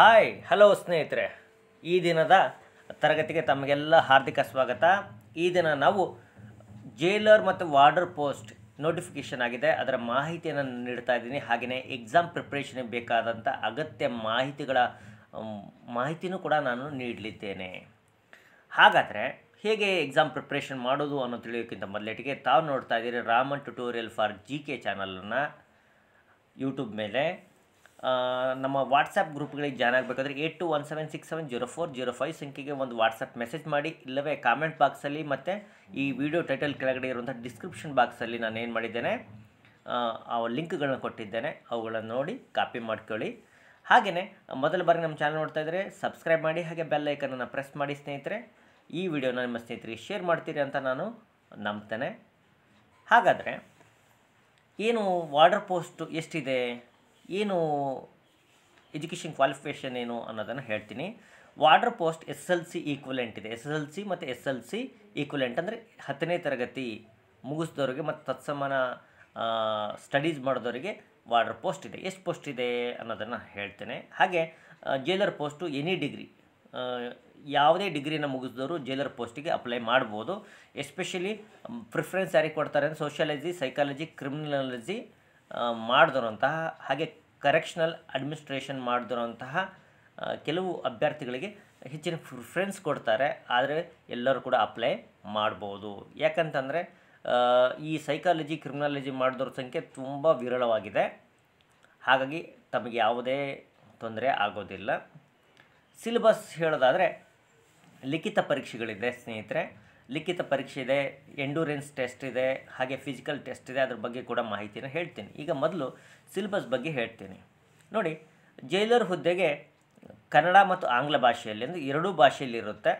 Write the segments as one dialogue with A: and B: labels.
A: Hi, hello ಸ್ನೇಹಿತರೆ. ಈ ದಿನದ ತರಗತಿಗೆ ತಮಗೆಲ್ಲ ಹಾರ್ದಿಕ ಸ್ವಾಗತ. ಈ ದಿನ ನಾವು ಜೈಲರ್ ಮತ್ತು ವಾರ್ಡರ್ ಪೋಸ್ಟ್ ನೋಟಿಫಿಕೇಷನ್ ಆಗಿದೆ. ಅದರ ಮಾಹಿತಿಯನ್ನು ನೀಡ್ತಾ ಇದ್ದೀನಿ. ಹಾಗೆಯೇ ಎಕ್ಸಾಮ್ ಪ್ರಿಪ್ರೇಷನ್ಗೆ ಬೇಕಾದಂಥ ಅಗತ್ಯ ಮಾಹಿತಿಗಳ ಮಾಹಿತಿನೂ ಕೂಡ ನಾನು ನೀಡಲಿದ್ದೇನೆ. ಹಾಗಾದರೆ ಹೇಗೆ ಎಕ್ಸಾಮ್ ಪ್ರಿಪ್ರೇಷನ್ ಮಾಡೋದು ಅನ್ನೋ ತಿಳಿಯೋಕ್ಕಿಂತ ಮೊದಲೇಟಿಗೆ ತಾವು ನೋಡ್ತಾ ಇದ್ದೀರಿ Raman tutorial for G K ಚಾನಲನ್ನು ಯೂಟ್ಯೂಬ್ ಮೇಲೆ. ನಮ್ಮ ವಾಟ್ಸಪ್ ಗ್ರೂಪ್ಗಳಿಗೆ ಜಾಯ್ನ್ ಆಗಬೇಕಾದ್ರೆ eight two one seven six seven zero four zero five ಸಂಖ್ಯೆಗೆ ಒಂದು ವಾಟ್ಸಪ್ ಮೆಸೇಜ್ ಮಾಡಿ ಇಲ್ಲವೇ ಕಾಮೆಂಟ್ ಬಾಕ್ಸಲ್ಲಿ ಮತ್ತು ಈ ವಿಡಿಯೋ ಟೈಟಲ್ ಕೆಳಗಡೆ ಇರುವಂಥ ಡಿಸ್ಕ್ರಿಪ್ಷನ್ ಬಾಕ್ಸಲ್ಲಿ ನಾನು ಏನು ಮಾಡಿದ್ದೇನೆ ಆ, ಲಿಂಕ್ಗಳನ್ನ ಕೊಟ್ಟಿದ್ದೇನೆ ಅವುಗಳನ್ನು ನೋಡಿ ಕಾಪಿ ಮಾಡ್ಕೊಳ್ಳಿ. ಹಾಗೆಯೇ ಮೊದಲ ಬಾರಿ ನಮ್ಮ ಚಾನಲ್ ನೋಡ್ತಾ ಇದ್ದರೆ ಸಬ್ಸ್ಕ್ರೈಬ್ ಮಾಡಿ ಹಾಗೆ ಬೆಲ್ ಐಕನನ್ನು ಪ್ರೆಸ್ ಮಾಡಿ ಸ್ನೇಹಿತರೆ ಈ ವಿಡಿಯೋನ ನಿಮ್ಮ ಸ್ನೇಹಿತರಿಗೆ ಶೇರ್ ಮಾಡ್ತೀರಿ ಅಂತ ನಾನು ನಂಬ್ತೇನೆ. ಹಾಗಾದರೆ ಏನು ವಾರ್ಡರ್ ಪೋಸ್ಟು ಎಷ್ಟಿದೆ? ಏನು ಎಜುಕೇಷನ್ ಕ್ವಾಲಿಫಿಕೇಷನ್ ಏನು ಅನ್ನೋದನ್ನು ಹೇಳ್ತೀನಿ. Warder post S L C equivalent ಇದೆ. ಎಸ್ ಎಲ್ ಸಿ ಮತ್ತು ಎಸ್ ಎಲ್ ಸಿ ಈಕ್ವಲೆಂಟ್ ಅಂದರೆ ಹತ್ತನೇ ತರಗತಿ ಮುಗಿಸಿದವರಿಗೆ ಮತ್ತು ತತ್ಸಮಾನ ಸ್ಟಡೀಸ್ ಮಾಡಿದವರಿಗೆ ವಾರ್ಡರ್ ಪೋಸ್ಟ್ ಇದೆ. ಎಷ್ಟು ಪೋಸ್ಟ್ ಇದೆ ಅನ್ನೋದನ್ನು ಹೇಳ್ತೇನೆ. ಹಾಗೆ ಜೈಲರ್ ಪೋಸ್ಟು ಎನಿ ಡಿಗ್ರಿ ಯಾವುದೇ ಡಿಗ್ರಿನ ಮುಗಿಸಿದವರು ಜೈಲರ್ ಪೋಸ್ಟಿಗೆ ಅಪ್ಲೈ ಮಾಡ್ಬೋದು. ಎಸ್ಪೆಷಲಿ ಪ್ರಿಫರೆನ್ಸ್ ಯಾರಿಗೆ ಕೊಡ್ತಾರೆ ಅಂದರೆ ಸೋಷಿಯಾಲಜಿ ಸೈಕಾಲಜಿ ಕ್ರಿಮಿನಾಲಜಿ ಮಾಡಿದಿರೋಂತಹ ಹಾಗೆ ಕರೆಕ್ಷನಲ್ ಅಡ್ಮಿನಿಸ್ಟ್ರೇಷನ್ ಮಾಡಿದಿರೋಂತಹ ಕೆಲವು ಅಭ್ಯರ್ಥಿಗಳಿಗೆ ಹೆಚ್ಚಿನ ಪ್ರಿಫ್ರೆನ್ಸ್ ಕೊಡ್ತಾರೆ. ಆದರೆ ಎಲ್ಲರೂ ಕೂಡ ಅಪ್ಲೈ ಮಾಡ್ಬೋದು. ಯಾಕಂತಂದರೆ ಈ ಸೈಕಾಲಜಿ ಕ್ರಿಮಿನಾಲಜಿ ಮಾಡಿದವ್ರ ಸಂಖ್ಯೆ ತುಂಬ ವಿರಳವಾಗಿದೆ. ಹಾಗಾಗಿ ತಮಗೆ ಯಾವುದೇ ತೊಂದರೆ ಆಗೋದಿಲ್ಲ. ಸಿಲೆಬಸ್ ಹೇಳೋದಾದರೆ, ಲಿಖಿತ ಪರೀಕ್ಷೆಗಳಿದೆ ಸ್ನೇಹಿತರೆ. ಲಿಖಿತ ಪರೀಕ್ಷೆ ಇದೆ ಎಂಡೂರೆನ್ಸ್ ಟೆಸ್ಟ್ ಇದೆ, ಹಾಗೆ ಫಿಸಿಕಲ್ ಟೆಸ್ಟ್ ಇದೆ, ಅದ್ರ ಬಗ್ಗೆ ಕೂಡ ಮಾಹಿತಿನ ಹೇಳ್ತೀನಿ. ಈಗ ಮೊದಲು ಸಿಲೆಬಸ್ ಬಗ್ಗೆ ಹೇಳ್ತೀನಿ. ನೋಡಿ ಜೈಲರ್ ಹುದ್ದೆಗೆ ಕನ್ನಡ ಮತ್ತು ಆಂಗ್ಲ ಭಾಷೆಯಲ್ಲಿ ಅಂದರೆ ಎರಡೂ ಭಾಷೆಯಲ್ಲಿರುತ್ತೆ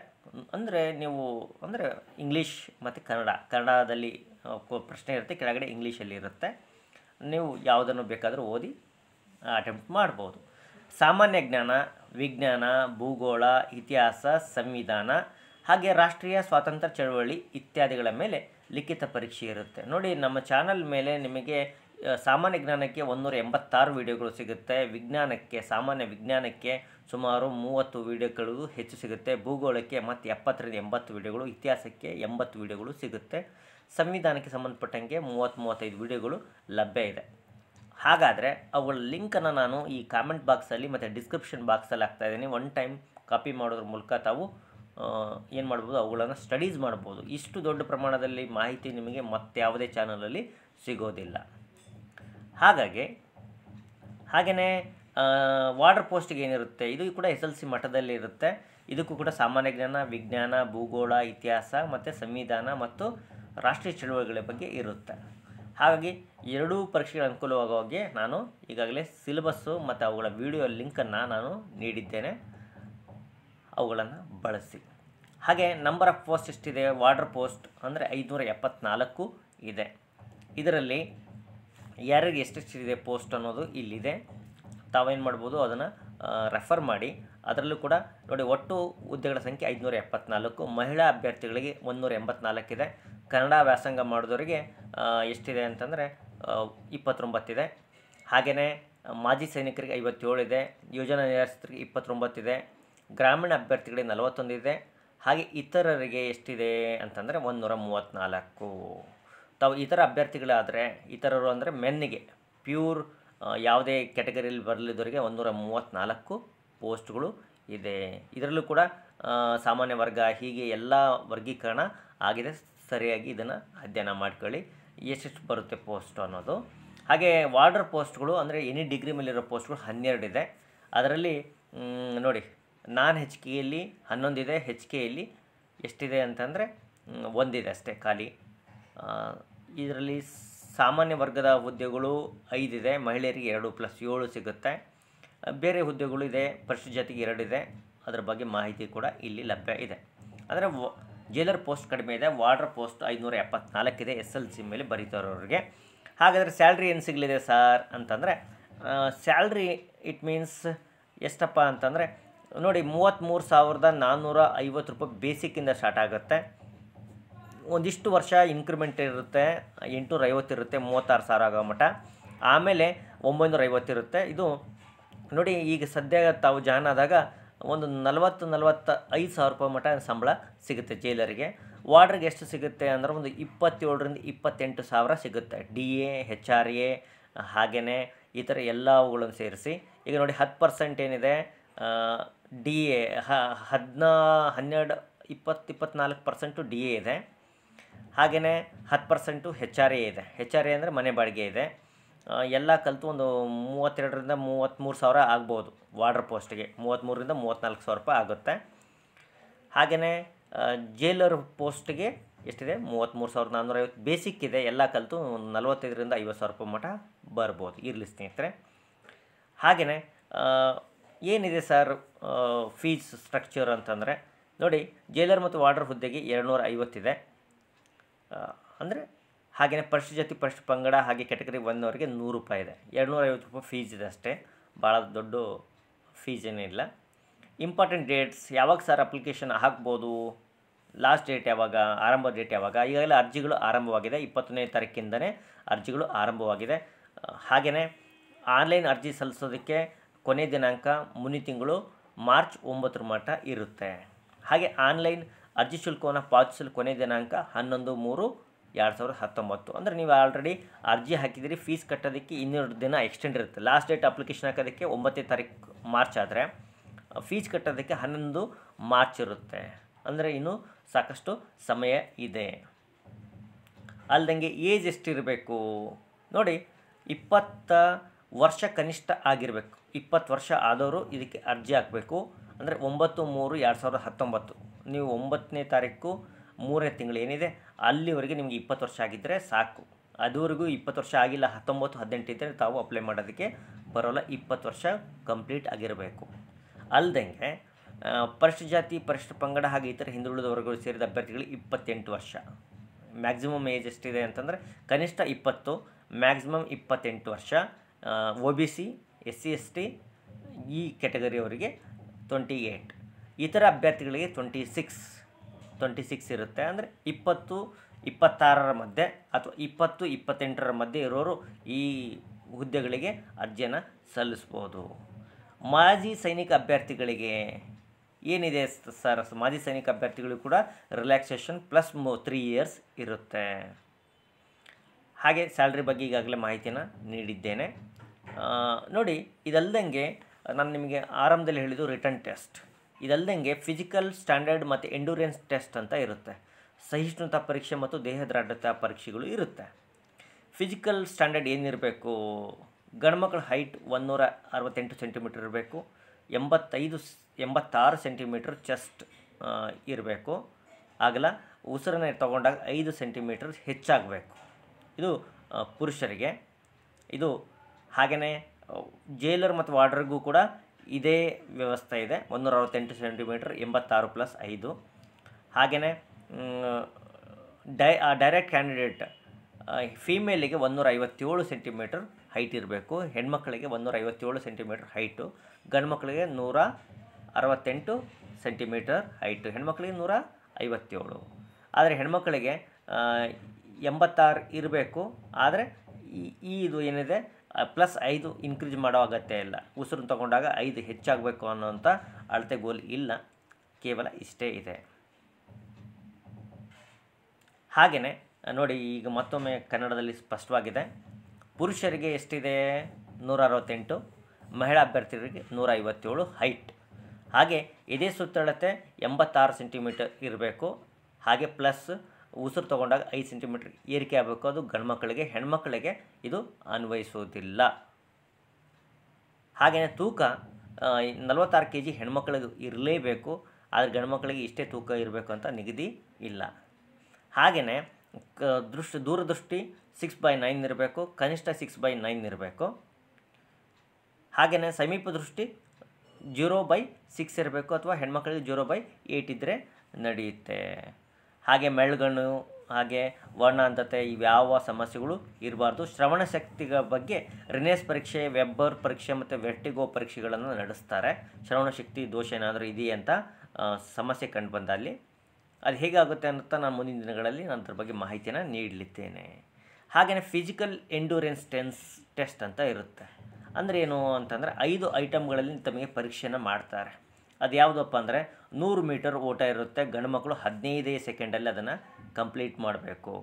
A: ಅಂದರೆ ನೀವು ಅಂದರೆ ಇಂಗ್ಲೀಷ್ ಮತ್ತು ಕನ್ನಡ, ಕನ್ನಡದಲ್ಲಿ ಪ್ರಶ್ನೆ ಇರುತ್ತೆ, ಕೆಳಗಡೆ ಇಂಗ್ಲೀಷಲ್ಲಿ ಇರುತ್ತೆ. ನೀವು ಯಾವುದನ್ನು ಬೇಕಾದರೂ ಓದಿ ಅಟೆಂಪ್ಟ್ ಮಾಡ್ಬೋದು. ಸಾಮಾನ್ಯ ಜ್ಞಾನ, ವಿಜ್ಞಾನ, ಭೂಗೋಳ, ಇತಿಹಾಸ, ಸಂವಿಧಾನ ಹಾಗೆ ರಾಷ್ಟ್ರೀಯ ಸ್ವಾತಂತ್ರ್ಯ ಚಳವಳಿ ಇತ್ಯಾದಿಗಳ ಮೇಲೆ ಲಿಖಿತ ಪರೀಕ್ಷೆ ಇರುತ್ತೆ. ನೋಡಿ, ನಮ್ಮ ಚಾನಲ್ ಮೇಲೆ ನಿಮಗೆ ಸಾಮಾನ್ಯ ಜ್ಞಾನಕ್ಕೆ ಒಂದೂರ ಎಂಬತ್ತಾರು ವಿಡಿಯೋಗಳು ಸಿಗುತ್ತೆ. ವಿಜ್ಞಾನಕ್ಕೆ, ಸಾಮಾನ್ಯ ವಿಜ್ಞಾನಕ್ಕೆ ಸುಮಾರು ಮೂವತ್ತು ವಿಡಿಯೋಗಳು ಹೆಚ್ಚು ಸಿಗುತ್ತೆ. ಭೂಗೋಳಕ್ಕೆ ಮತ್ತು ಎಪ್ಪತ್ತರಿಂದ ಎಂಬತ್ತು ವಿಡಿಯೋಗಳು, ಇತಿಹಾಸಕ್ಕೆ ಎಂಬತ್ತು ವಿಡಿಯೋಗಳು ಸಿಗುತ್ತೆ. ಸಂವಿಧಾನಕ್ಕೆ ಸಂಬಂಧಪಟ್ಟಂಗೆ ಮೂವತ್ತು ಮೂವತ್ತೈದು ವಿಡಿಯೋಗಳು ಲಭ್ಯ ಇದೆ. ಹಾಗಾದರೆ ಅವುಗಳ ಲಿಂಕನ್ನು ನಾನು ಈ ಕಾಮೆಂಟ್ ಬಾಕ್ಸಲ್ಲಿ ಮತ್ತು ಡಿಸ್ಕ್ರಿಪ್ಷನ್ ಬಾಕ್ಸಲ್ಲಿ ಹಾಕ್ತಾಯಿದ್ದೀನಿ ಒನ್ ಟೈಮ್ ಕಾಪಿ ಮಾಡೋದ್ರ ಮೂಲಕ ತಾವು ಏನು ಮಾಡ್ಬೋದು, ಅವುಗಳನ್ನು ಸ್ಟಡೀಸ್ ಮಾಡ್ಬೋದು. ಇಷ್ಟು ದೊಡ್ಡ ಪ್ರಮಾಣದಲ್ಲಿ ಮಾಹಿತಿ ನಿಮಗೆ ಮತ್ತಾವುದೇ ಚಾನಲಲ್ಲಿ ಸಿಗೋದಿಲ್ಲ. ಹಾಗಾಗಿ ಹಾಗೆಯೇ ವಾಟರ್ ಪೋಸ್ಟಿಗೆ ಏನಿರುತ್ತೆ, ಇದು ಕೂಡ ಎಸ್ ಎಲ್ ಸಿ ಮಟ್ಟದಲ್ಲಿ ಇರುತ್ತೆ. ಇದಕ್ಕೂ ಕೂಡ ಸಾಮಾನ್ಯ ಜ್ಞಾನ, ವಿಜ್ಞಾನ, ಭೂಗೋಳ, ಇತಿಹಾಸ, ಮತ್ತು ಸಂವಿಧಾನ ಮತ್ತು ರಾಷ್ಟ್ರೀಯ ಚಳುವಳಿಗಳ ಬಗ್ಗೆ ಇರುತ್ತೆ. ಹಾಗಾಗಿ, ಎರಡೂ ಪರೀಕ್ಷೆಗಳ ಅನುಕೂಲವಾಗೋ ಹಾಗೆ ನಾನು ಈಗಾಗಲೇ ಸಿಲೆಬಸ್ಸು ಮತ್ತು ಅವುಗಳ ವಿಡಿಯೋ ಲಿಂಕನ್ನು ನಾನು ನೀಡಿದ್ದೇನೆ. ಅವುಗಳನ್ನು ಬಳಸಿ. ಹಾಗೆ ನಂಬರ್ ಆಫ್ ಪೋಸ್ಟ್ ಎಷ್ಟಿದೆ? ವಾಟರ್ ಪೋಸ್ಟ್ ಅಂದರೆ ಐದುನೂರ ಎಪ್ಪತ್ನಾಲ್ಕು ಇದೆ. ಇದರಲ್ಲಿ ಯಾರಿಗೆ ಎಷ್ಟೆಷ್ಟಿದೆ ಪೋಸ್ಟ್ ಅನ್ನೋದು ಇಲ್ಲಿದೆ. ತಾವೇನು ಮಾಡ್ಬೋದು? ಅದನ್ನು ರೆಫರ್ ಮಾಡಿ. ಅದರಲ್ಲೂ ಕೂಡ ನೋಡಿ, ಒಟ್ಟು ಹುದ್ದೆಗಳ ಸಂಖ್ಯೆ ಐದುನೂರ ಎಪ್ಪತ್ನಾಲ್ಕು ಮಹಿಳಾ ಅಭ್ಯರ್ಥಿಗಳಿಗೆ ಒಂದೂರ ಎಂಬತ್ನಾಲ್ಕಿದೆ ಕನ್ನಡ ವ್ಯಾಸಂಗ ಮಾಡಿದವರಿಗೆ ಎಷ್ಟಿದೆ ಅಂತಂದರೆ ಇಪ್ಪತ್ತೊಂಬತ್ತಿದೆ. ಹಾಗೆಯೇ ಮಾಜಿ ಸೈನಿಕರಿಗೆ ಐವತ್ತೇಳು ಇದೆ. ಯೋಜನಾ ನಿರಾಶ್ರಿತರಿಗೆ ಇಪ್ಪತ್ತೊಂಬತ್ತಿದೆ. ಗ್ರಾಮೀಣ ಅಭ್ಯರ್ಥಿಗಳಿಗೆ ನಲವತ್ತೊಂದಿದೆ ಹಾಗೆ ಇತರರಿಗೆ ಎಷ್ಟಿದೆ ಅಂತಂದರೆ ಒಂದೂರ ಮೂವತ್ತ್ನಾಲ್ಕು ತಾವು ಇತರ ಅಭ್ಯರ್ಥಿಗಳಾದರೆ ಇತರರು ಅಂದರೆ ಮೆನ್ನಿಗೆ ಪ್ಯೂರ್ ಯಾವುದೇ ಕ್ಯಾಟಗರಿಯಲ್ಲಿ ಬರಲಿದ್ದವರಿಗೆ ಒಂದೂರ ಮೂವತ್ತ್ನಾಲ್ಕು ಪೋಸ್ಟ್ಗಳು ಇದೆ. ಇದರಲ್ಲೂ ಕೂಡ ಸಾಮಾನ್ಯ ವರ್ಗ ಹೀಗೆ ಎಲ್ಲ ವರ್ಗೀಕರಣ ಆಗಿದೆ. ಸರಿಯಾಗಿ ಇದನ್ನು ಅಧ್ಯಯನ ಮಾಡ್ಕೊಳ್ಳಿ. ಎಷ್ಟೆಷ್ಟು ಬರುತ್ತೆ ಪೋಸ್ಟ್ ಅನ್ನೋದು. ಹಾಗೆ ವಾರ್ಡರ್ ಪೋಸ್ಟ್ಗಳು ಅಂದರೆ ಎನಿ ಡಿಗ್ರಿ ಮೇಲಿರೋ ಪೋಸ್ಟ್ಗಳು ಹನ್ನೆರಡಿದೆ ಅದರಲ್ಲಿ ನೋಡಿ ನಾನ್ ಹೆಚ್ ಕೆಯಲ್ಲಿ ಹನ್ನೊಂದಿದೆ ಹೆಚ್ ಕೆಯಲ್ಲಿ ಎಷ್ಟಿದೆ ಅಂತಂದರೆ ಒಂದಿದೆ ಅಷ್ಟೇ ಖಾಲಿ. ಇದರಲ್ಲಿ ಸಾಮಾನ್ಯ ವರ್ಗದ ಹುದ್ದೆಗಳು ಐದಿದೆ, ಮಹಿಳೆಯರಿಗೆ ಎರಡು ಪ್ಲಸ್ ಏಳು ಸಿಗುತ್ತೆ. ಬೇರೆ ಹುದ್ದೆಗಳು ಇದೆ ಪರಿಶಿಷ್ಟ ಜಾತಿಗೆ ಎರಡಿದೆ. ಅದರ ಬಗ್ಗೆ ಮಾಹಿತಿ ಕೂಡ ಇಲ್ಲಿ ಲಭ್ಯ ಇದೆ. ಅಂದರೆ ಜೈಲರ್ ಪೋಸ್ಟ್ ಕಡಿಮೆ ಇದೆ ವಾರ್ಡರ್ ಪೋಸ್ಟ್ ಐದುನೂರ ಎಪ್ಪತ್ನಾಲ್ಕಿದೆ ಎಸ್ ಎಲ್ ಸಿ ಮೇಲೆ ಬರೀತಾರವ್ರಿಗೆ. ಹಾಗಾದರೆ ಸ್ಯಾಲ್ರಿ ಏನು ಸಿಗಲಿದೆ ಸರ್ ಅಂತಂದರೆ ಸ್ಯಾಲ್ರಿ ಇಟ್ ಮೀನ್ಸ್ ಎಷ್ಟಪ್ಪ ಅಂತಂದರೆ ನೋಡಿ ಮೂವತ್ತ್ಮೂರು ಸಾವಿರದ ನಾನ್ನೂರ ಐವತ್ತು ರೂಪಾಯಿ ಬೇಸಿಕ್ಕಿಂದ ಸ್ಟಾರ್ಟ್ ಆಗುತ್ತೆ. ಒಂದಿಷ್ಟು ವರ್ಷ ಇನ್ಕ್ರಿಮೆಂಟ್ ಇರುತ್ತೆ ಎಂಟುನೂರ ಐವತ್ತು ಇರುತ್ತೆ, ಮೂವತ್ತಾರು ಸಾವಿರ ಆಗೋ ಮಟ್ಟ ಆಮೇಲೆ ಒಂಬೈನೂರ ಐವತ್ತು ಇರುತ್ತೆ. ಇದು ನೋಡಿ, ಈಗ ಸದ್ಯ ತಾವು ಜಾಯ್ನ್ ಆದಾಗ ಒಂದು ನಲವತ್ತು ನಲವತ್ತ ಐದು ಸಾವಿರ ರೂಪಾಯಿ ಮಟ್ಟ ಸಂಬಳ ಸಿಗುತ್ತೆ ಜೈಲರಿಗೆ ವಾರ್ಡ್ರಿಗೆ ಎಷ್ಟು ಸಿಗುತ್ತೆ ಅಂದ್ರೆ ಒಂದು ಇಪ್ಪತ್ತೇಳರಿಂದ ಇಪ್ಪತ್ತೆಂಟು ಸಾವಿರ ಸಿಗುತ್ತೆ. D A H R A ಹಾಗೆಯೇ ಈ ಥರ ಎಲ್ಲವುಗಳನ್ನು ಸೇರಿಸಿ. ಈಗ ನೋಡಿ, ಹತ್ತು ಪರ್ಸೆಂಟ್ ಏನಿದೆ ಡಿ ಎ ಹದಿನಾ, ಹನ್ನೆರಡು, ಇಪ್ಪತ್ತು, ಇಪ್ಪತ್ನಾಲ್ಕು ಪರ್ಸೆಂಟು ಡಿ ಎ ಇದೆ. ಹಾಗೆಯೇ ಹತ್ತು ಪರ್ಸೆಂಟು ಹೆಚ್ ಆರ್ ಎ ಇದೆ. ಹೆಚ್ ಆರ್ ಎ ಅಂದರೆ ಮನೆ ಬಾಡಿಗೆ ಇದೆ. ಎಲ್ಲ ಕಲಿತು ಒಂದು ಮೂವತ್ತೆರಡರಿಂದ ಮೂವತ್ತ್ಮೂರು ಸಾವಿರ ಆಗ್ಬೋದು ವಾರ್ಡ್ರ್ ಪೋಸ್ಟ್ಗೆ. ಮೂವತ್ತ್ಮೂರರಿಂದ ಮೂವತ್ತ್ನಾಲ್ಕು ಸಾವಿರ ರೂಪಾಯಿ ಆಗುತ್ತೆ. ಹಾಗೆಯೇ ಜೈಲರ್ ಪೋಸ್ಟ್ಗೆ ಎಷ್ಟಿದೆ? ಮೂವತ್ತ್ಮೂರು ಸಾವಿರದ ನಾನ್ನೂರೈವತ್ತು ಬೇಸಿಕ್ ಇದೆ. ಎಲ್ಲ ಕಲಿತು ನಲ್ವತ್ತೈದರಿಂದ ಐವತ್ತು ಸಾವಿರ ರೂಪಾಯಿ ಮಟ್ಟ ಬರ್ಬೋದು. ಇರಲಿ ಸ್ನೇಹಿತರೆ. ಹಾಗೆಯೇ ಏನಿದೆ ಸರ್ ಫೀಸ್ ಸ್ಟ್ರಕ್ಚರ್ ಅಂತಂದರೆ, ನೋಡಿ ಜೇಲರ್ ಮತ್ತು ವಾರ್ಡರ್ ಹುದ್ದೆಗೆ ಎರಡುನೂರ ಐವತ್ತಿದೆ ಅಂದರೆ ಹಾಗೆಯೇ ಪರಿಶಿಷ್ಟ ಜಾತಿ ಪರಿಶಿಷ್ಟ ಪಂಗಡ ಹಾಗೆ ಕೆಟಗರಿ ಒನ್ನವರಿಗೆ ನೂರು ರೂಪಾಯಿ ಇದೆ. ಎರಡುನೂರ ಐವತ್ತು ರೂಪಾಯಿ ಫೀಸ್ ಇದೆ ಅಷ್ಟೇ. ಭಾಳ ದೊಡ್ಡ ಫೀಸ್ ಏನಿಲ್ಲ ಇಂಪಾರ್ಟೆಂಟ್ ಡೇಟ್ಸ್ ಯಾವಾಗ ಸರ್ ಅಪ್ಲಿಕೇಶನ್ ಹಾಕ್ಬೋದು ಲಾಸ್ಟ್ ಡೇಟ್ ಯಾವಾಗ? ಆರಂಭ ಡೇಟ್ ಯಾವಾಗ? ಈಗಾಗಲೇ ಅರ್ಜಿಗಳು ಆರಂಭವಾಗಿದೆ. ಇಪ್ಪತ್ತನೇ ತಾರೀಕಿಂದನೇ ಅರ್ಜಿಗಳು ಆರಂಭವಾಗಿದೆ. ಹಾಗೆಯೇ ಆನ್ಲೈನ್ ಅರ್ಜಿ ಸಲ್ಲಿಸೋದಕ್ಕೆ ಕೊನೆ ದಿನಾಂಕ ಮುನಿ ತಿಂಗಳು ಮಾರ್ಚ್ ಒಂಬತ್ತರ ಮಟ್ಟ ಇರುತ್ತೆ. ಹಾಗೆ ಆನ್ಲೈನ್ ಅರ್ಜಿ ಶುಲ್ಕವನ್ನು ಪಾವತಿಸಲು ಕೊನೆ ದಿನಾಂಕ ಹನ್ನೊಂದು ಮೂರು ಎರಡು ಸಾವಿರದ ಹತ್ತೊಂಬತ್ತು. ಅಂದರೆ ನೀವು ಆಲ್ರೆಡಿ ಅರ್ಜಿ ಹಾಕಿದಿರಿ ಫೀಸ್ ಕಟ್ಟೋದಕ್ಕೆ ಇನ್ನೆರಡು ದಿನ ಎಕ್ಸ್ಟೆಂಡ್ ಇರುತ್ತೆ. ಲಾಸ್ಟ್ ಡೇಟ್ ಅಪ್ಲಿಕೇಶನ್ ಹಾಕೋದಕ್ಕೆ ಒಂಬತ್ತನೇ ತಾರೀಕು ಮಾರ್ಚ್ ಆದರೆ ಫೀಸ್ ಕಟ್ಟೋದಕ್ಕೆ ಹನ್ನೊಂದು ಮಾರ್ಚ್ ಇರುತ್ತೆ. ಅಂದರೆ ಇನ್ನೂ ಸಾಕಷ್ಟು ಸಮಯ ಇದೆ. ಅಲ್ಲದಂಗೆ ಏಜ್ ಎಷ್ಟಿರಬೇಕು? ನೋಡಿ, ಇಪ್ಪತ್ತ ವರ್ಷ ಕನಿಷ್ಠ ಆಗಿರಬೇಕು. ಇಪ್ಪತ್ತು ವರ್ಷ ಆದವರು ಇದಕ್ಕೆ ಅರ್ಜಿ ಹಾಕಬೇಕು. ಅಂದರೆ ಒಂಬತ್ತು ಮೂರು ಎರಡು ಸಾವಿರದ ಹತ್ತೊಂಬತ್ತು. ನೀವು ಒಂಬತ್ತನೇ ತಾರೀಕು ಮೂರನೇ ತಿಂಗಳು ಏನಿದೆ ಅಲ್ಲಿವರೆಗೆ ನಿಮಗೆ ಇಪ್ಪತ್ತು ವರ್ಷ ಆಗಿದ್ದರೆ ಸಾಕು. ಅದುವರೆಗೂ ಇಪ್ಪತ್ತು ವರ್ಷ ಆಗಿಲ್ಲ ಹತ್ತೊಂಬತ್ತು ಹದಿನೆಂಟು ಇದ್ದರೆ ತಾವು ಅಪ್ಲೈ ಮಾಡೋದಕ್ಕೆ ಬರೋಲ್ಲ ಇಪ್ಪತ್ತು ವರ್ಷ ಕಂಪ್ಲೀಟ್ ಆಗಿರಬೇಕು. ಅಲ್ದಂಗೆ ಆ, ಪರಿಶಿಷ್ಟ ಜಾತಿ ಪರಿಶಿಷ್ಟ ಪಂಗಡ ಹಾಗೆ ಇತರ ಹಿಂದುಳಿದ ವರ್ಗಗಳು ಸೇರಿದ ಅಭ್ಯರ್ಥಿಗಳು ಇಪ್ಪತ್ತೆಂಟು ವರ್ಷ. ಮ್ಯಾಕ್ಸಿಮಮ್ ಏಜ್ ಎಷ್ಟಿದೆ ಅಂತಂದರೆ ಕನಿಷ್ಠ ಇಪ್ಪತ್ತು ಮ್ಯಾಕ್ಸಿಮಮ್ ಇಪ್ಪತ್ತೆಂಟು ವರ್ಷ. O B C S C S T ಈ ಕೆಟಗರಿಯವರಿಗೆ ಟ್ವೆಂಟಿ ಏಯ್ಟ್ ಇತರ ಅಭ್ಯರ್ಥಿಗಳಿಗೆ ಟ್ವೆಂಟಿ ಸಿಕ್ಸ್ ಟ್ವೆಂಟಿ ಸಿಕ್ಸ್ ಇರುತ್ತೆ. ಅಂದರೆ ಇಪ್ಪತ್ತು, ಇಪ್ಪತ್ತಾರರ ಮಧ್ಯೆ ಅಥವಾ ಇಪ್ಪತ್ತು, ಇಪ್ಪತ್ತೆಂಟರ ಮಧ್ಯೆ ಇರೋರು ಈ ಹುದ್ದೆಗಳಿಗೆ ಅರ್ಜಿಯನ್ನು ಸಲ್ಲಿಸ್ಬೋದು. ಮಾಜಿ ಸೈನಿಕ ಅಭ್ಯರ್ಥಿಗಳಿಗೆ ಏನಿದೆ ಸರ್? ಮಾಜಿ ಸೈನಿಕ ಅಭ್ಯರ್ಥಿಗಳಿಗೂ ಕೂಡ ರಿಲ್ಯಾಕ್ಸೇಷನ್ ಪ್ಲಸ್ ಮೂ ತ್ರೀ ಇಯರ್ಸ್ ಇರುತ್ತೆ. ಹಾಗೆ ಸ್ಯಾಲ್ರಿ ಬಗ್ಗೆ ಈಗಾಗಲೇ ಮಾಹಿತಿನ ನೀಡಿದ್ದೇನೆ. ನೋಡಿ ಇದಲ್ಲದಂಗೆ ನಾನು ನಿಮಗೆ ಆರಂಭದಲ್ಲಿ ಹೇಳಿದ್ದು ರಿಟರ್ನ್ ಟೆಸ್ಟ್ ಇದಲ್ಲದಂಗೆ ಫಿಸಿಕಲ್ ಸ್ಟ್ಯಾಂಡರ್ಡ್ ಮತ್ತು ಎಂಡೂರೆನ್ಸ್ ಟೆಸ್ಟ್ ಅಂತ ಇರುತ್ತೆ. ಸಹಿಷ್ಣುತಾ ಪರೀಕ್ಷೆ ಮತ್ತು ದೇಹದ್ರಾಢತಾ ಪರೀಕ್ಷೆಗಳು ಇರುತ್ತೆ. ಫಿಸಿಕಲ್ ಸ್ಟ್ಯಾಂಡರ್ಡ್ ಏನಿರಬೇಕು? ಗಂಡ್ಮಕ್ಳ ಹೈಟ್ ಒಂದೂರ ಅರವತ್ತೆಂಟು ಸೆಂಟಿಮೀಟ್ರ್ ಇರಬೇಕು. ಎಂಬತ್ತೈದು ಎಂಬತ್ತಾರು ಸೆಂಟಿಮೀಟ್ರ್ ಚೆಸ್ಟ್ ಇರಬೇಕು. ಆಗಲ ಉಸಿರನ್ನ ತಗೊಂಡಾಗ ಐದು ಸೆಂಟಿಮೀಟ್ರ್ ಹೆಚ್ಚಾಗಬೇಕು. ಇದು ಪುರುಷರಿಗೆ. ಇದು ಹಾಗೆಯೇ ಜೈಲರ್ ಮತ್ತು ವಾರ್ಡರ್ಗೂ ಕೂಡ ಇದೇ ವ್ಯವಸ್ಥೆ ಇದೆ. ಒಂದೂರ ಅರವತ್ತೆಂಟು ಸೆಂಟಿಮೀಟ್ರ್ ಎಂಬತ್ತಾರು ಪ್ಲಸ್ ಐದು. ಹಾಗೆಯೇ ಡೈ ಡೈರೆಕ್ಟ್ ಕ್ಯಾಂಡಿಡೇಟ್ ಫೀಮೇಲಿಗೆ ಒಂದೂರ ಐವತ್ತೇಳು ಸೆಂಟಿಮೀಟ್ರ್ ಹೈಟ್ ಇರಬೇಕು. ಹೆಣ್ಮಕ್ಳಿಗೆ ಒಂದೂರ ಐವತ್ತೇಳು ಸೆಂಟಿಮೀಟ್ರ್ ಹೈಟು ಗಂಡು ಮಕ್ಕಳಿಗೆ ನೂರ ಅರವತ್ತೆಂಟು ಸೆಂಟಿಮೀಟರ್ ಹೈಟು ಹೆಣ್ಮಕ್ಳಿಗೆ ನೂರ ಐವತ್ತೇಳು ಆದರೆ ಹೆಣ್ಮಕ್ಳಿಗೆ ಎಂಬತ್ತಾರು ಇರಬೇಕು. ಆದರೆ ಈ ಇದು ಏನಿದೆ? ಪ್ಲಸ್ ಐದು ಇನ್ಕ್ರೀಸ್ ಮಾಡೋ ಅಗತ್ಯ ಇಲ್ಲ. ಉಸಿರು ತಗೊಂಡಾಗ ಐದು ಹೆಚ್ಚಾಗಬೇಕು ಅನ್ನೋಂಥ ಅಳತೆ ಗೋಲ್ ಇಲ್ಲ. ಕೇವಲ ಇಷ್ಟೇ ಇದೆ. ಹಾಗೆಯೇ ನೋಡಿ ಈಗ ಮತ್ತೊಮ್ಮೆ ಕನ್ನಡದಲ್ಲಿ ಸ್ಪಷ್ಟವಾಗಿದೆ. ಪುರುಷರಿಗೆ ಎಷ್ಟಿದೆ? ನೂರ ಅರವತ್ತೆಂಟು ಮಹಿಳಾ ಅಭ್ಯರ್ಥಿಗಳಿಗೆ ನೂರ ಐವತ್ತೇಳು ಹೈಟ್ ಹಾಗೆ ಇದೇ ಸುತ್ತಳತೆ ಎಂಬತ್ತಾರು ಸೆಂಟಿಮೀಟರ್ ಇರಬೇಕು. ಹಾಗೆ ಪ್ಲಸ್ ಉಸಿರು ತಗೊಂಡಾಗ ಐದು ಸೆಂಟಿಮೀಟ್ರ್ ಏರಿಕೆ ಆಗಬೇಕು. ಅದು ಗಂಡ್ಮಕ್ಕಳಿಗೆ ಹೆಣ್ಮಕ್ಕಳಿಗೆ ಇದು ಅನ್ವಯಿಸುವುದಿಲ್ಲ. ಹಾಗೆಯೇ ತೂಕ ನಲವತ್ತಾರು ಕೆ ಜಿ ಹೆಣ್ಮಕ್ಳಿಗೆ ಇರಲೇಬೇಕು. ಆದರೆ ಗಂಡು ಮಕ್ಕಳಿಗೆ ಇಷ್ಟೇ ತೂಕ ಇರಬೇಕು ಅಂತ ನಿಗದಿ ಇಲ್ಲ. ಹಾಗೆಯೇ ಕ, ದೃಷ್ಟಿ, ದೂರದೃಷ್ಟಿ ಸಿಕ್ಸ್ ಬೈ ನೈನ್ ಇರಬೇಕು, ಕನಿಷ್ಠ ಸಿಕ್ಸ್ ಬೈ ನೈನ್ ಇರಬೇಕು. ಹಾಗೆಯೇ ಸಮೀಪ ದೃಷ್ಟಿ ಜೀರೋ ಬೈ ಸಿಕ್ಸ್ ಇರಬೇಕು ಅಥವಾ ಹೆಣ್ಮಕ್ಳಿಗೆ ಜೀರೋ ಬೈ ಏಯ್ಟ್ ಇದ್ದರೆ ನಡೆಯುತ್ತೆ. ಹಾಗೆ ಮೆಳ್ಗಣ್ಣು ಹಾಗೆ ವರ್ಣಾಂಧತೆ ಇವ್ಯಾವ ಸಮಸ್ಯೆಗಳು ಇರಬಾರ್ದು. ಶ್ರವಣ ಶಕ್ತಿಗಳ ಬಗ್ಗೆ ರಿನೇಸ್ ಪರೀಕ್ಷೆ, ವೆಬ್ಬರ್ ಪರೀಕ್ಷೆ ಮತ್ತು ವೆರ್ಟಿಗೋ ಪರೀಕ್ಷೆಗಳನ್ನು ನಡೆಸ್ತಾರೆ. ಶ್ರವಣ ಶಕ್ತಿ ದೋಷ ಏನಾದರೂ ಇದೆಯೇ ಅಂತ ಸಮಸ್ಯೆ ಕಂಡು ಬಂದಲ್ಲಿ ಅದು ಹೇಗಾಗುತ್ತೆ ಅಂತ ನಾನು ಮುಂದಿನ ದಿನಗಳಲ್ಲಿ ನಾನು ಅದ್ರ ಬಗ್ಗೆ ಮಾಹಿತಿಯನ್ನು ನೀಡಲಿದ್ದೇನೆ ಹಾಗೆಯೇ ಫಿಸಿಕಲ್ ಎಂಡೂರೆನ್ಸ್ ಟೆನ್ಸ್ ಟೆಸ್ಟ್ ಅಂತ ಇರುತ್ತೆ. ಅಂದರೆ ಏನು ಅಂತಂದರೆ ಐದು ಐಟಮ್ಗಳಲ್ಲಿ ತಮಗೆ ಪರೀಕ್ಷೆಯನ್ನು ಮಾಡ್ತಾರೆ. ಅದು ಯಾವುದಪ್ಪ ಅಂದರೆ ನೂರು ಮೀಟರ್ ಓಟ ಇರುತ್ತೆ, ಗಂಡು ಮಕ್ಕಳು ಹದಿನೈದೇ ಸೆಕೆಂಡಲ್ಲಿ ಅದನ್ನು ಕಂಪ್ಲೀಟ್ ಮಾಡಬೇಕು.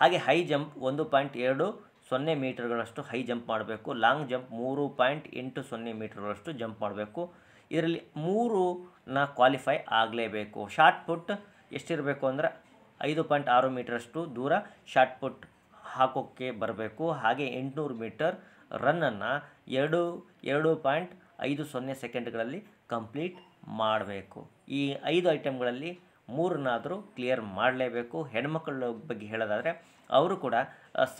A: ಹಾಗೆ ಹೈ ಜಂಪ್ ಒಂದು ಪಾಯಿಂಟ್ ಎರಡು ಸೊನ್ನೆ ಮೀಟರ್ಗಳಷ್ಟು ಹೈ ಜಂಪ್ ಮಾಡಬೇಕು, ಲಾಂಗ್ ಜಂಪ್ ಮೂರು ಪಾಯಿಂಟ್ ಎಂಟು ಸೊನ್ನೆ ಮೀಟರ್ಗಳಷ್ಟು ಜಂಪ್ ಮಾಡಬೇಕು. ಇದರಲ್ಲಿ ಮೂರು ನ ಕ್ವಾಲಿಫೈ ಆಗಲೇಬೇಕು. ಶಾರ್ಟ್ ಪುಟ್ ಎಷ್ಟಿರಬೇಕು ಅಂದರೆ ಐದು ಪಾಯಿಂಟ್ ಆರು ಮೀಟರಷ್ಟು ದೂರ ಶಾರ್ಟ್ ಪುಟ್ ಹಾಕೋಕ್ಕೆ ಬರಬೇಕು. ಹಾಗೆ ಎಂಟುನೂರು ಮೀಟರ್ ರನ್ನನ್ನು ಎರಡು ಎರಡು ಪಾಯಿಂಟ್ ಐದು ಸೊನ್ನೆ ಸೆಕೆಂಡ್ಗಳಲ್ಲಿ ಕಂಪ್ಲೀಟ್ ಮಾಡಬೇಕು. ಈ ಐದು ಐಟಮ್ಗಳಲ್ಲಿ ಮೂರನ್ನಾದರೂ ಕ್ಲಿಯರ್ ಮಾಡಲೇಬೇಕು. ಹೆಣ್ಮಕ್ಳ ಬಗ್ಗೆ ಹೇಳೋದಾದರೆ, ಅವರು ಕೂಡ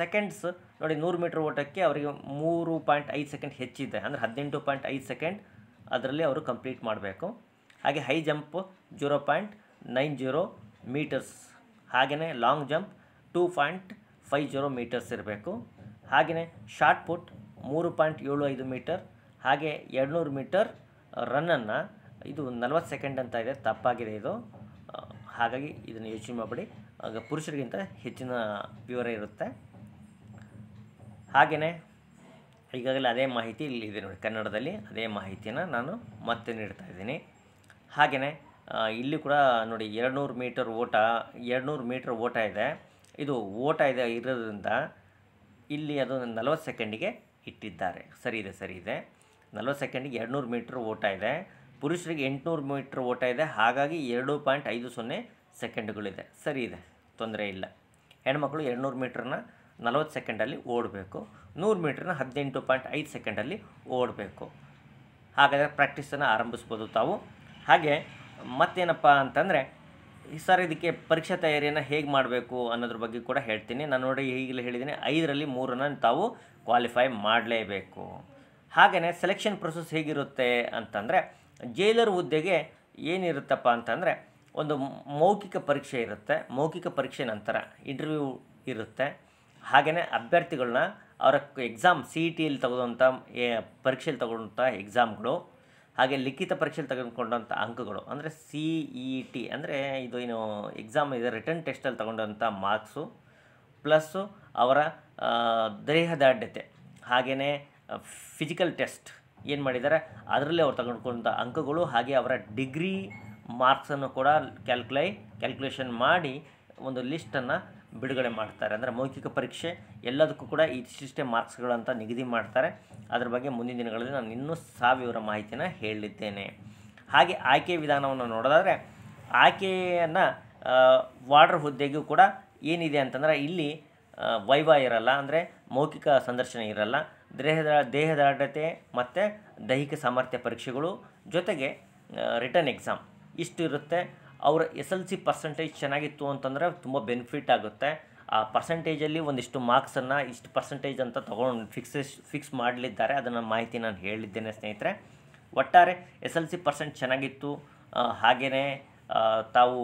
A: ಸೆಕೆಂಡ್ಸ್ ನೋಡಿ ನೂರು ಮೀಟ್ರ್ ಓಟಕ್ಕೆ ಅವರಿಗೆ ಮೂರು ಪಾಯಿಂಟ್ ಐದು ಸೆಕೆಂಡ್ ಹೆಚ್ಚಿದೆ. ಅಂದರೆ ಹದಿನೆಂಟು ಪಾಯಿಂಟ್ ಐದು ಸೆಕೆಂಡ್ ಅದರಲ್ಲಿ ಅವರು ಕಂಪ್ಲೀಟ್ ಮಾಡಬೇಕು. ಹಾಗೆ high jump zero point nine zero metres ಹಾಗೆಯೇ long jump two point five zero metres ಇರಬೇಕು. ಹಾಗೆಯೇ ಶಾರ್ಟ್ ಪುಟ್ ಮೂರು ಪಾಯಿಂಟ್ ಏಳು ಐದು ಮೀಟರ್ ಹಾಗೆ ಎರಡುನೂರು ಮೀಟರ್ ರನ್ನನ್ನು ಇದು ನಲವತ್ತು ಸೆಕೆಂಡ್ ಅಂತ ಇದೆ, ತಪ್ಪಾಗಿದೆ ಇದು. ಹಾಗಾಗಿ ಇದನ್ನು ಯೋಚನೆ ಮಾಡಬೇಡಿ. ಆಗ ಪುರುಷರಿಗಿಂತ ಹೆಚ್ಚಿನ ವಿವರ ಇರುತ್ತೆ. ಹಾಗೆಯೇ ಈಗಾಗಲೇ ಅದೇ ಮಾಹಿತಿ ಇಲ್ಲಿ ಇದೆ ನೋಡಿ, ಕನ್ನಡದಲ್ಲಿ ಅದೇ ಮಾಹಿತಿಯನ್ನು ನಾನು ಮತ್ತೆ ನೀಡ್ತಾ ಇದ್ದೀನಿ. ಹಾಗೆಯೇ ಇಲ್ಲಿ ಕೂಡ ನೋಡಿ, ಎರಡುನೂರು ಮೀಟರ್ ಓಟ, ಎರಡುನೂರು ಮೀಟರ್ ಓಟ ಇದೆ. ಇದು ಓಟ ಇದೆ, ಇರೋದ್ರಿಂದ ಇಲ್ಲಿ ಅದು ನಲ್ವತ್ತು ಸೆಕೆಂಡಿಗೆ ಇಟ್ಟಿದ್ದಾರೆ. ಸರಿ ಇದೆ ಸರಿ ಇದೆ. ನಲವತ್ತು ಸೆಕೆಂಡಿಗೆ ಎರಡುನೂರು ಮೀಟ್ರ್ ಓಟ ಇದೆ. ಪುರುಷರಿಗೆ ಎಂಟುನೂರು ಮೀಟ್ರ್ ಓಟ ಇದೆ. ಹಾಗಾಗಿ ಎರಡು ಪಾಯಿಂಟ್ ಐದು ಸೊನ್ನೆ ಸೆಕೆಂಡ್ಗಳಿದೆ. ಸರಿ ಇದೆ. ತೊಂದರೆ ಇಲ್ಲ. ಹೆಣ್ಮಕ್ಳು ಎರಡುನೂರು ಮೀಟ್ರನ್ನ ನಲವತ್ತು ಸೆಕೆಂಡಲ್ಲಿ ಓಡಬೇಕು. ನೂರು ಮೀಟ್ರನ್ನ ಹದಿನೆಂಟು ಪಾಯಿಂಟ್ ಐದು ಸೆಕೆಂಡಲ್ಲಿ ಓಡಬೇಕು. ಹಾಗಾದರೆ ಪ್ರಾಕ್ಟೀಸನ್ನು ಆರಂಭಿಸ್ಬೋದು ತಾವು. ಹಾಗೆ ಮತ್ತೇನಪ್ಪ ಅಂತಂದರೆ, ಸರ್ ಇದಕ್ಕೆ ಪರೀಕ್ಷಾ ತಯಾರಿಯನ್ನು ಹೇಗೆ ಮಾಡಬೇಕು ಅನ್ನೋದ್ರ ಬಗ್ಗೆ ಕೂಡ ಹೇಳ್ತೀನಿ. ನಾನು ನೋಡಿ ಈಗಲೇ ಹೇಳಿದ್ದೀನಿ, ಐದರಲ್ಲಿ ಮೂರನ್ನು ತಾವು ಕ್ವಾಲಿಫೈ ಮಾಡಲೇಬೇಕು. ಹಾಗೆಯೇ ಸೆಲೆಕ್ಷನ್ ಪ್ರೊಸೆಸ್ ಹೇಗಿರುತ್ತೆ ಅಂತಂದರೆ ಜೈಲರ್ ಹುದ್ದೆಗೆ ಏನಿರುತ್ತಪ್ಪ ಅಂತಂದರೆ ಒಂದು ಮೌಖಿಕ ಪರೀಕ್ಷೆ ಇರುತ್ತೆ. ಮೌಖಿಕ ಪರೀಕ್ಷೆ ನಂತರ ಇಂಟರ್ವ್ಯೂ ಇರುತ್ತೆ. ಹಾಗೆಯೇ ಅಭ್ಯರ್ಥಿಗಳನ್ನ ಅವರ ಎಕ್ಸಾಮ್ ಸಿ ಇ ಟಿಯಲ್ಲಿ ತೆಗೆದಂಥ ಪರೀಕ್ಷೆಯಲ್ಲಿ ತಗೊಂಡಂಥ ಎಕ್ಸಾಮ್ಗಳು ಹಾಗೆ ಲಿಖಿತ ಪರೀಕ್ಷೆಯಲ್ಲಿ ತೆಗೆದುಕೊಂಡಂಥ ಅಂಕಗಳು, ಅಂದರೆ ಸಿ ಇ ಟಿ ಅಂದರೆ ಇದು ಏನು ಎಕ್ಸಾಮ್ ಇದೆ ರಿಟರ್ನ್ ಟೆಸ್ಟಲ್ಲಿ ತಗೊಂಡಂಥ ಮಾರ್ಕ್ಸು ಪ್ಲಸ್ಸು ಅವರ ದೇಹದಾಢ್ಯತೆ ಹಾಗೆಯೇ ಫಿಸಿಕಲ್ ಟೆಸ್ಟ್ ಏನು ಮಾಡಿದ್ದಾರೆ? ಅದರಲ್ಲೇ ಅವ್ರು ತಗೊಂಡ್ಕೊಂಡಂಥ ಅಂಕಗಳು ಹಾಗೆ ಅವರ ಡಿಗ್ರಿ ಮಾರ್ಕ್ಸನ್ನು ಕೂಡ ಕ್ಯಾಲ್ಕುಲೈ, ಕ್ಯಾಲ್ಕುಲೇಷನ್ ಮಾಡಿ ಒಂದು ಲಿಸ್ಟನ್ನು ಬಿಡುಗಡೆ ಮಾಡ್ತಾರೆ. ಅಂದರೆ ಮೌಖಿಕ ಪರೀಕ್ಷೆ ಎಲ್ಲದಕ್ಕೂ ಕೂಡ ಇಷ್ಟಿಷ್ಟೇ ಮಾರ್ಕ್ಸ್ಗಳಂತ ನಿಗದಿ ಮಾಡ್ತಾರೆ. ಅದರ ಬಗ್ಗೆ ಮುಂದಿನ ದಿನಗಳಲ್ಲಿ ನಾನು ಇನ್ನೂ ಸಾವಿರ ಮಾಹಿತಿನ ಹೇಳಿದ್ದೇನೆ. ಹಾಗೆ ಆಯ್ಕೆ ವಿಧಾನವನ್ನು ನೋಡೋದಾದರೆ, ಆಯ್ಕೆಯನ್ನು ವಾರ್ಡರ್ ಹುದ್ದೆಗೂ ಕೂಡ ಏನಿದೆ ಅಂತಂದರೆ ಇಲ್ಲಿ ವೈವಾ ಇರಲ್ಲ, ಅಂದರೆ ಮೌಖಿಕ ಸಂದರ್ಶನ ಇರಲ್ಲ ದೇಹದ ದೇಹದಾಢ್ಯತೆ ಮತ್ತು ದೈಹಿಕ ಸಾಮರ್ಥ್ಯ ಪರೀಕ್ಷೆಗಳು ಜೊತೆಗೆ ರಿಟರ್ನ್ ಎಕ್ಸಾಮ್ ಇಷ್ಟು ಇರುತ್ತೆ ಅವರ ಎಸ್ ಎಲ್ ಸಿ ಪರ್ಸೆಂಟೇಜ್ ಚೆನ್ನಾಗಿತ್ತು ಅಂತಂದರೆ ತುಂಬ ಬೆನಿಫಿಟ್ ಆಗುತ್ತೆ. ಆ ಪರ್ಸೆಂಟೇಜಲ್ಲಿ ಒಂದಿಷ್ಟು ಮಾರ್ಕ್ಸನ್ನು ಇಷ್ಟು ಪರ್ಸೆಂಟೇಜ್ ಅಂತ ತೊಗೊಂಡು ಫಿಕ್ಸಸ್ ಫಿಕ್ಸ್ ಮಾಡಲಿದ್ದಾರೆ. ಅದನ್ನು ಮಾಹಿತಿ ನಾನು ಹೇಳಿದ್ದೇನೆ ಸ್ನೇಹಿತರೆ. ಒಟ್ಟಾರೆ ಎಸ್ ಎಲ್ ಸಿ ಪರ್ಸೆಂಟ್ ಚೆನ್ನಾಗಿತ್ತು. ಹಾಗೆಯೇ ತಾವು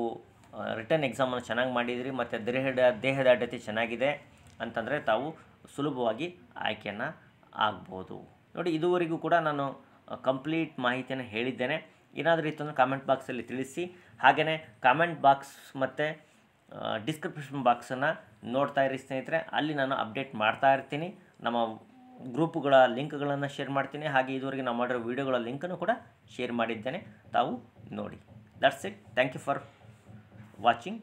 A: ರಿಟರ್ನ್ ಎಕ್ಸಾಮನ್ನು ಚೆನ್ನಾಗಿ ಮಾಡಿದಿರಿ, ಮತ್ತು ದೇಹದ ದೇಹದಾಢ್ಯತೆ ಚೆನ್ನಾಗಿದೆ ಅಂತಂದರೆ ತಾವು ಸುಲಭವಾಗಿ ಆಯ್ಕೆಯನ್ನು ಆಗ್ಬೋದು. ನೋಡಿ, ಇದುವರೆಗೂ ಕೂಡ ನಾನು ಕಂಪ್ಲೀಟ್ ಮಾಹಿತಿಯನ್ನು ಹೇಳಿದ್ದೇನೆ. ಏನಾದರೂ ಇತ್ತು ಅಂದರೆ ಕಾಮೆಂಟ್ ಬಾಕ್ಸಲ್ಲಿ ತಿಳಿಸಿ. ಹಾಗೆಯೇ ಕಾಮೆಂಟ್ ಬಾಕ್ಸ್ ಮತ್ತು ಡಿಸ್ಕ್ರಿಪ್ಷನ್ ಬಾಕ್ಸನ್ನು ನೋಡ್ತಾ ಇರಿ ಸ್ನೇಹಿತರೆ. ಅಲ್ಲಿ ನಾನು ಅಪ್ಡೇಟ್ ಮಾಡ್ತಾ ಇರ್ತೀನಿ. ನಮ್ಮ ಗ್ರೂಪ್ಗಳ ಲಿಂಕ್ಗಳನ್ನು ಶೇರ್ ಮಾಡ್ತೀನಿ. ಹಾಗೆ ಇದುವರೆಗೆ ನಾವು ಮಾಡಿರೋ ವೀಡಿಯೋಗಳ ಲಿಂಕನ್ನು ಕೂಡ ಶೇರ್ ಮಾಡಿದ್ದೇನೆ. ತಾವು ನೋಡಿ. That's it thank you for watching